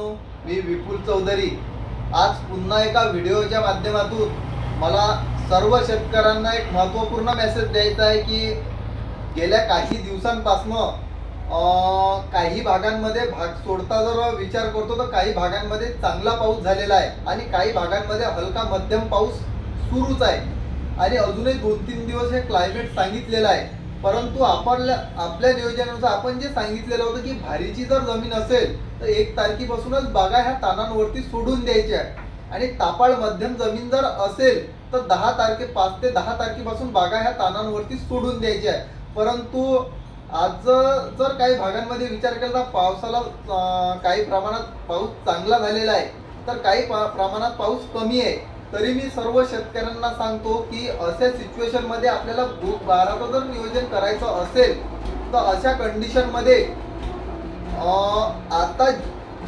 मी विपुल चौधरी. आज पुन्हा एका व्हिडिओच्या माध्यमातून मला सर्व शेतकऱ्यांना एक महत्त्वपूर्ण मेसेज द्यायचा आहे की गेल्या काही दिवसांपासनं काही भागांमध्ये भाग सोडता जर विचार करतो तर काही भागांमध्ये चांगला पाऊस झालेला आहे आणि काही भागांमध्ये हलका मध्यम पाऊस सुरूच आहे. आणि अजूनही दोन तीन दिवस हे क्लायमेट सांगितलेलं आहे. परंतु आपण आपल्या नियोजनानुसार आपण जे सांगितलेलं होतं की भारीची जर जमीन असेल तर एक तारखेपासूनच बागा ह्या तानांवरती सोडून द्यायच्या आणि तापाळ मध्यम जमीन जर असेल तर दहा तारखे पाच ते दहा तारखेपासून बागा ह्या तानांवरती सोडून द्यायच्या आहे. परंतु आज जर काही भागांमध्ये विचार केला तर पावसाला काही प्रमाणात पाऊस चांगला झालेला आहे. तर काही पा- प्रमाणात पाऊस कमी आहे. तरी मी सर्व शेतकऱ्यांना सांगतो की अशा सिच्युएशनमध्ये आपल्याला ग्रुप बाराचं जर नियोजन करायचं असेल तर अशा कंडिशनमध्ये आता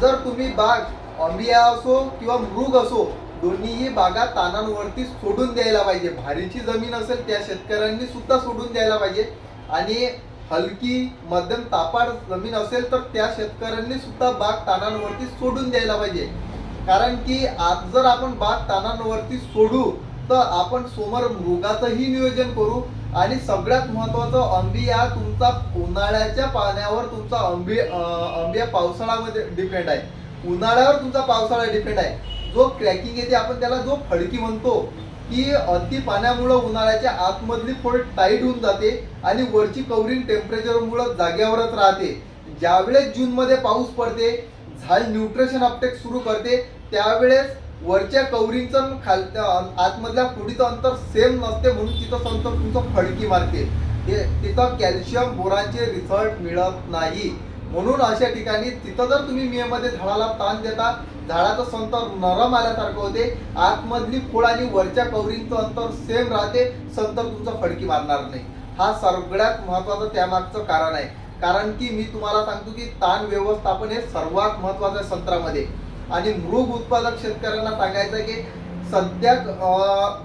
जर तुम्ही बाग अंबिया असो किंवा मृग असो दोन्हीही बागा तानांवरती सोडून द्यायला पाहिजे. भारीची जमीन असेल त्या शेतकऱ्यांनी सुद्धा सोडून द्यायला पाहिजे. आणि हलकी मध्यम तापाड जमीन असेल तर त्या शेतकऱ्यांनी सुद्धा बाग तानांवरती सोडून द्यायला पाहिजे. कारण की आज जर आपण बाग तानांवरती सोडू तर आपण समोर मृगाचंही नियोजन करू. आणि सगळ्यात महत्वाचं अंबिया तुमचा उन्हाळ्याच्या पाण्यावर तुमचा अंबी अंबिया पावसाळ्यामध्ये डिपेंड आहे. उन्हाळ्यावर तुमचा पावसाळा डिपेंड आहे. जो क्रॅकिंग येते आपण त्याला जो फडकी म्हणतो की अति पाण्यामुळं उन्हाळ्याच्या आतमधली फोड टाईट होऊन जाते आणि वरची कवरिंग टेम्परेचरमुळं जाग्यावरच राहते. ज्यावेळेस जूनमध्ये पाऊस पडते झाल. न्यूट्रिशन अपटेक सुरू करते. त्यावेळेस वरच्या कवरिंगचं खाल आतमधल्या फुडीचं अंतर सेम नसते म्हणून तिथं अंतर तुमचं फडकी मारते. ते तिथं कॅल्शियम बोरांचे रिझल्ट मिळत नाही. म्हणून अशा ठिकाणी तिथं जर तुम्ही मे मध्ये झाडाला ताण देता झाडाचं संतर नरम आल्यासारखं होते. आतमधली खोड आणि वरच्या कवरिंगचं अंतर सेम राहते. संतर तुमचं फडकी मारणार नाही. हा सगळ्यात महत्वाचं त्यामागचं कारण आहे. कारण की मी तुम्हाला सांगतो की ताण व्यवस्थापन हे सर्वात महत्वाचं आहे संत्रामध्ये. आणि मृग उत्पादक शेतकऱ्यांना सांगायचं आहे की सध्या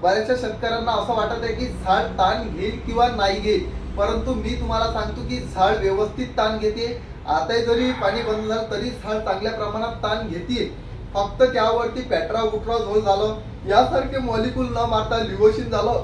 बऱ्याचशा शेतकऱ्यांना असं वाटत आहे की झाड ताण घेईल किंवा नाही घेईल. परंतु मी तुम्हाला सांगतो की झाड व्यवस्थित ताण घेते. आता जरी पाणी बंद झालं तरी झाड चांगल्या प्रमाणात ताण घेतील. फक्त त्यावरती पॅट्रा उट्रा झोल झालं. यासारखे मॉलिक्यूल न मारता लिओशिन झालं.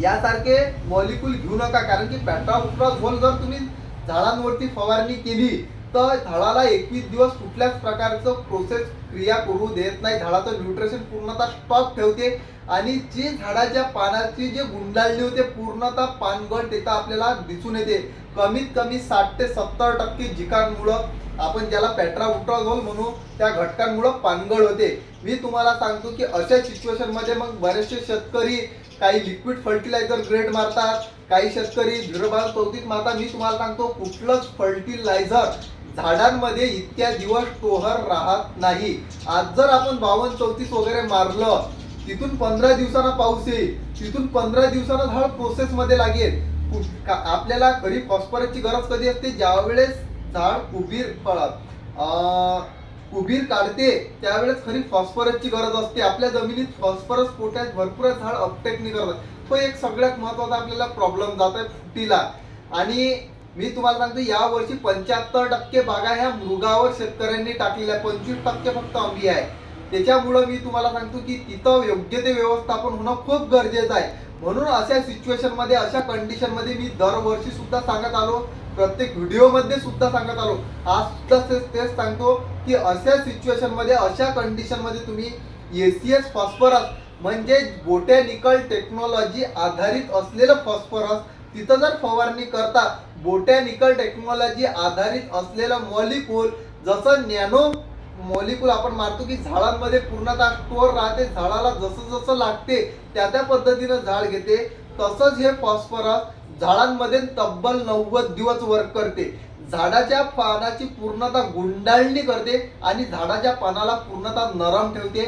यासारखे मॉलिक्यूल घेऊ नका कारण की पॅट्रा उट्रा झोल जर तुम्ही झाडांवरती फवारणी केली तर झाडाला एकवीस दिवस कुठल्याच प्रकारचं प्रोसेस क्रिया करू देत नाही. झाडाचं न्यूट्रिशन पूर्णतः स्टॉक ठेवते आणि जी झाडाच्या पानाची जे गुंडाळली होते पूर्णतः पानगळ तिथं आपल्याला दिसून येते. कमीत कमी साठ ते सत्तर टक्के जिकांमुळं आपण ज्याला पॅट्रा उट्राझोल म्हणू त्या घटकांमुळं पानगळ होते. मी तुम्हाला सांगतो की अशा सिच्युएशनमध्ये मग बरेचसे शेतकरी काही लिक्विड फर्टिलायझर ग्रेड मारतात काही शेतकरी झिरोबार चौथीत मारतात मी तुम्हाला सांगतो कुठलंच फर्टिलायझर झाडांमध्ये इतक्या दिवस टोहर राहत नाही. आज जर आपण बावन्न चौतीस वगैरे मारलं तिथून पंधरा दिवसानं पाऊस येईल तिथून पंधरा दिवसानं झाड प्रोसेस मध्ये लागेल. आपल्याला खरी फॉस्फरसची गरज कधी असते? ज्यावेळेस झाड उभी फळत उभीर काढते त्यावेळेस खरी फॉस्फरसची गरज असते. आपल्या जमिनीत फॉस्फरस पोटॅश भरपूर झाड अपटेक नाही करत. तो एक सगळ्यात महत्त्वाचा आपल्याला प्रॉब्लेम जात आहे फुटीला आणि मी तुम्हाला सांगतो यावर्षी पंच्याहत्तर टक्के बागा ह्या मृगावर शेतकऱ्यांनी टाकलेल्या. पंचवीस टक्के फक्त आंबी आहे. त्याच्यामुळं मी तुम्हाला सांगतो की तिथं योग्य ते व्यवस्थापन होणं खूप गरजेचं आहे. म्हणून अशा सिच्युएशनमध्ये अशा कंडिशनमध्ये मी दरवर्षी सुद्धा सांगत आलो. प्रत्येक व्हिडिओमध्ये सुद्धा सांगत आलो. आज सुद्धा तेच तेच सांगतो. की अशा सिच्युएशनमध्ये अशा कंडिशनमध्ये तुम्ही एसीएस फॉस्फरस म्हणजे बोटॅनिकल टेक्नॉलॉजी आधारित असलेलं फॉस्फरस तिथं जर फवारणी करता बोटॅनिकल टेक्नॉलॉजी आधारित असलेलं मॉलिक्यूल जसं नॅनो मॉलिक्यूल आपण मारतो की झाडांमध्ये पूर्णतः स्टोअर राहते झाडाला जसं जसं लागते त्या त्या पद्धतीनं झाड घेते तसंच हे फॉस्फरस झाडांमध्ये तब्बल नव्वद दिवस वर्क करते. झाडाच्या पानाची पूर्णतः गुंडाळणी करते आणि झाडाच्या पानाला पूर्णतः नरम ठेवते.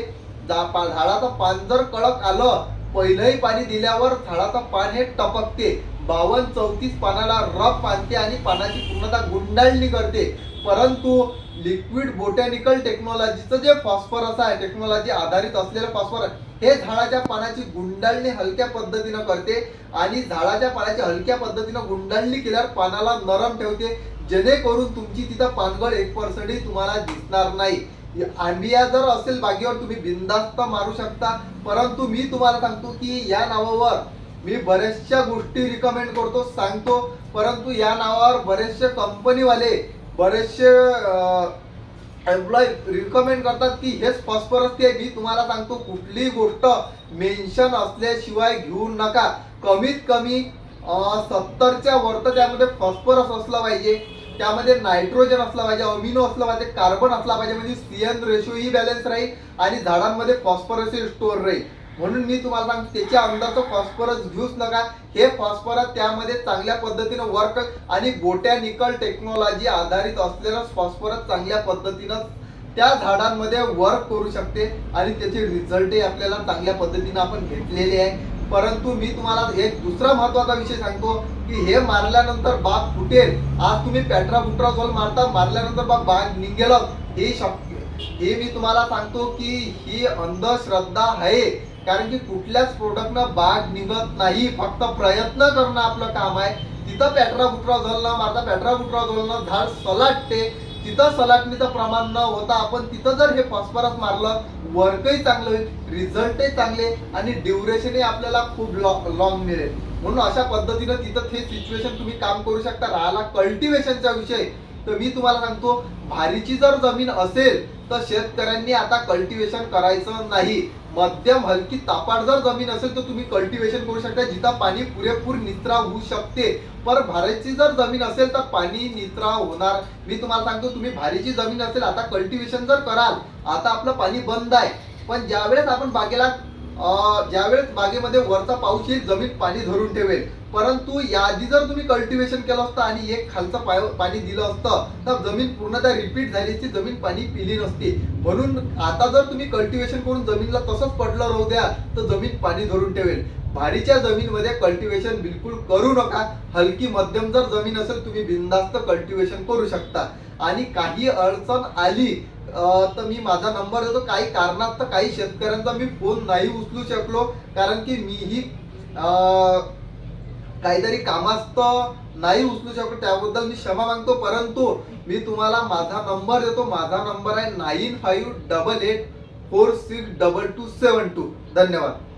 झाडाचं पान जर कडक आलं पहिलंही पाणी दिल्यावर झाडाचं पान हे टपकते. बावन्न चौतीस पानाला रफ पानते आणि पानाची पूर्णतः गुंडाळणी करते. परंतु लिक्विड बोटॅनिकल टेक्नॉलॉजीचं जे फॉस्फरस आहे टेक्नॉलॉजी आधारित असलेलं फॉस्फरस हे झाडाच्या पानाची गुंडाळणी हलक्या पद्धतीनं करते आणि झाडाच्या पानाची हलक्या पद्धतीनं गुंडाळणी केल्यावर पानाला नरम ठेवते. जेणेकरून तुमची तिथं पानगळ एक पर्सेंटही तुम्हाला दिसणार नाही. आंबिया जर असेल बागेवर तुम्ही बिंदास्त मारू शकता. परंतु मी तुम्हाला सांगतो की या नावावर मी बऱ्याचशा गोष्टी रिकमेंड करतो सांगतो. परंतु या नावावर बरेचसे कंपनीवाले बरेचसे एम्प्लॉय रिकमेंड करतात की हेच फॉस्फरस ते मी तुम्हाला सांगतो कुठलीही गोष्ट मेन्शन असल्याशिवाय घेऊ नका. कमीत कमी सत्तरच्या वरत त्यामध्ये फॉस्फरस असलं पाहिजे. त्यामध्ये नायट्रोजन असला पाहिजे अमिनो असला पाहिजे कार्बन असला पाहिजे म्हणजे सीएन रेशो ही बॅलन्स राहील आणि झाडांमध्ये फॉस्फरस स्टोअर राहील. म्हणून मी तुम्हाला सांगतो त्याच्या अंगाचं फॉस्फरस घेऊच नका. हे फॉस्फरस त्यामध्ये चांगल्या पद्धतीनं वर्क आणि बोटॅनिकल टेक्नॉलॉजी आधारित असलेलं फॉस्फरस चांगल्या पद्धतीनं त्या झाडांमध्ये वर्क करू शकते आणि त्याचे रिझल्टही आपल्याला चांगल्या पद्धतीनं आपण घेतलेले आहे. परंतु मी तुम्हाला एक दुसरा महत्त्वाचा विषय सांगतो की हे मारल्यानंतर बाग फुटेल. आज तुम्ही पॅट्रा बुट्रा झोल मारता मारल्यानंतर बाग बाग निघेल हे शक्य हे मी तुम्हाला सांगतो की ही अंधश्रद्धा आहे. कारण की कुठल्याच प्रोडक्टनं बाग निघत नाही. फक्त प्रयत्न करणं आपलं काम आहे. तिथं पॅट्रा बुट्रा झोल न मारता पॅट्रा बुट्रा झोलनं झाड सलाटते. तिथं सलाटणीचं प्रमाण न होता आपण तिथं जर हे फॉस्फरस मारलं वर्कही चांगलं होईल रिझल्टही चांगले आणि ड्युरेशनही आपल्याला खूप लॉंग मिळेल. म्हणून अशा पद्धतीनं तिथं हे सिच्युएशन तुम्ही काम करू शकता. राहिला कल्टिवेशनचा विषय. तर मी तुम्हाला सांगतो भारीची जर जमीन असेल तर शेतकऱ्यांनी आता कल्टिवेशन करायचं नाही. मध्यम हलकी तापाट जर जमीन असेल तर तुम्ही कल्टिवेशन करू शकता. जिथं पाणी पुरेपूर निचरा होऊ शकते. पर भारीची जर जमीन असेल तर पाणी निचरा होणार. मी तुम्हाला सांगतो तुम्ही भारीची जमीन असेल आता कल्टिवेशन जर कराल आता आपलं पाणी बंद आहे. पण ज्यावेळेस आपण बागेला ज्यावेळेस बागेमध्ये वरचा पाऊस येईल जमीन पाणी धरून ठेवेल. परंतु याआधी जर तुम्ही कल्टिवेशन केलं असतं आणि एक खालचं पाय पाणी दिलं असतं तर जमीन पूर्णतः रिपीट झाली असती जमीन पाणी पिली नसती. म्हणून आता जर तुम्ही कल्टिवेशन करून जमीनला तसंच पडलं राहू द्या तर जमीन पाणी धरून ठेवेल. भारीच्या जमीनमध्ये कल्टिवेशन बिलकुल करू नका. हलकी मध्यम जर जमीन असेल तुम्ही बिनधास्त कल्टिवेशन करू शकता. आणि काही अडचण आली तर मी माझा नंबर देतो. काही कारणात तर काही शेतकऱ्यांचा मी फोन नाही उचलू शकलो. कारण की मीही काहीतरी कामास्त नाही उचलू शकलो. त्याबद्दल मी क्षमा मागतो. परंतु मी तुम्हाला माझा नंबर देतो. माझा नंबर आहे nine five double eight four six double two seven two. धन्यवाद.